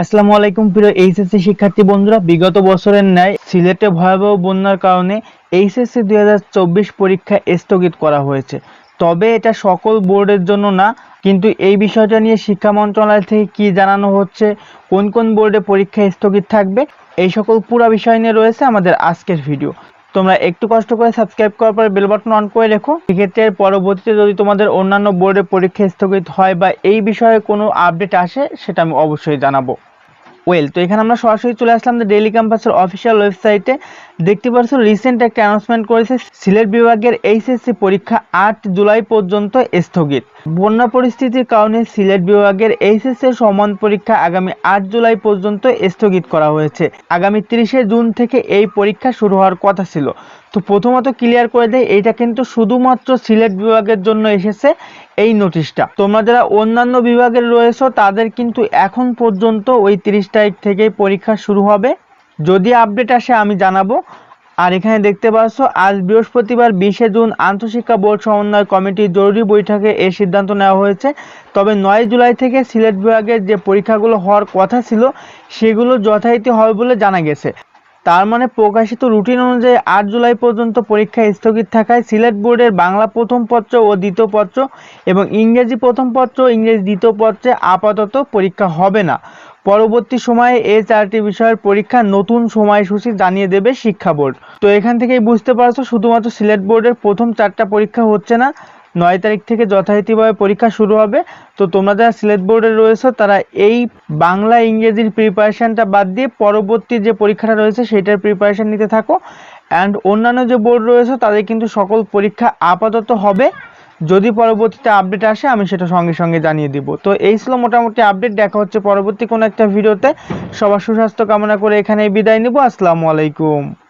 আসসালামু আলাইকুম প্রিয় এইচএসসি শিক্ষার্থী বন্ধুরা, বিগত বছরের ন্যায় সিলেটে ভয়াবহ বন্যার কারণে এইচএসসি দুই হাজার চব্বিশ পরীক্ষা স্থগিত করা হয়েছে। তবে এটা সকল বোর্ডের জন্য না, কিন্তু এই বিষয়টা নিয়ে শিক্ষা মন্ত্রণালয় থেকে কি জানানো হচ্ছে, কোন কোন বোর্ডে পরীক্ষা স্থগিত থাকবে, এই সকল পুরা বিষয় নিয়ে রয়েছে আমাদের আজকের ভিডিও। তোমরা একটু কষ্ট করে সাবস্ক্রাইব করার পরে বেল বাটন অন করে রেখো। সেক্ষেত্রে পরবর্তীতে যদি তোমাদের অন্যান্য বোর্ডে পরীক্ষা স্থগিত হয় বা এই বিষয়ে কোনো আপডেট আসে, সেটা আমি অবশ্যই জানাব। ওয়েল তো এখানে আমরা সরাসরি চলে আসলাম ডেইলি ক্যাম্পাসের অফিসিয়াল ওয়েবসাইটে দেখতে পাচ্ছ রিসেন্ট একটা অ্যানাউন্সমেন্ট করেছে, সিলেট বিভাগের এইচএসসি পরীক্ষা আট জুলাই পর্যন্ত স্থগিত। বন্যা পরিস্থিতির কারণে সিলেট বিভাগের এইচএসসি সমান পরীক্ষা আগামী আট জুলাই পর্যন্ত স্থগিত করা হয়েছে। আগামী তিরিশে জুন থেকে এই পরীক্ষা শুরু হওয়ার কথা ছিল। তো প্রথমত ক্লিয়ার করে দেয় এটা কিন্তু শুধুমাত্র সিলেট বিভাগের জন্য এসেছে। এই নোটিশটা তোমরা যারা অন্যান্য বিভাগের রয়েছো, তাদের কিন্তু এখন পর্যন্ত ওই তিরিশ তারিখ থেকেই পরীক্ষা শুরু হবে। যদি আপডেট আসে, আমি জানাব। আর এখানে দেখতে পাচ্ছ, আজ বৃহস্পতিবার, বিশে জুন, আন্তঃশিক্ষা বোর্ড সমন্বয় কমিটির জরুরি বৈঠকে এই সিদ্ধান্ত নেওয়া হয়েছে। তবে নয় জুলাই থেকে সিলেট বিভাগের যে পরীক্ষাগুলো হওয়ার কথা ছিল, সেগুলো যথারীতি হবে বলে জানা গেছে। তার মানে প্রকাশিত রুটিন অনুযায়ী আট জুলাই পর্যন্ত পরীক্ষা স্থগিত থাকায় সিলেট বোর্ডের বাংলা প্রথম পত্র ও দ্বিতীয় পত্র এবং ইংরেজি প্রথম পত্র ইংরেজি দ্বিতীয় পত্রে আপাতত পরীক্ষা হবে না। পরবর্তী সময়ে এই চারটি বিষয়ের পরীক্ষা নতুন সময়সূচি জানিয়ে দেবে শিক্ষা বোর্ড। তো এখান থেকেই বুঝতে পারছ, শুধুমাত্র সিলেট বোর্ডের প্রথম চারটা পরীক্ষা হচ্ছে না নয় তারিখ থেকে যথারীতিভাবে পরীক্ষা শুরু হবে। তো তোমরা যারা সিলেট বোর্ডে রয়েছে, তারা এই বাংলা ইংরেজির প্রিপারেশানটা বাদ দিয়ে পরবর্তী যে পরীক্ষাটা রয়েছে সেটার প্রিপারেশন নিতে থাকো। অ্যান্ড অন্যান্য যে বোর্ড রয়েছে, তাদের কিন্তু সকল পরীক্ষা আপাতত হবে। যদি পরবর্তীতে আপডেট আসে, আমি সেটা সঙ্গে সঙ্গে জানিয়ে দিব। তো এই ছিল মোটামুটি আপডেট। দেখা হচ্ছে পরবর্তী কোনো একটা ভিডিওতে। সবার সুস্বাস্থ্য কামনা করে এখানেই বিদায় নিব। আসসালামু আলাইকুম।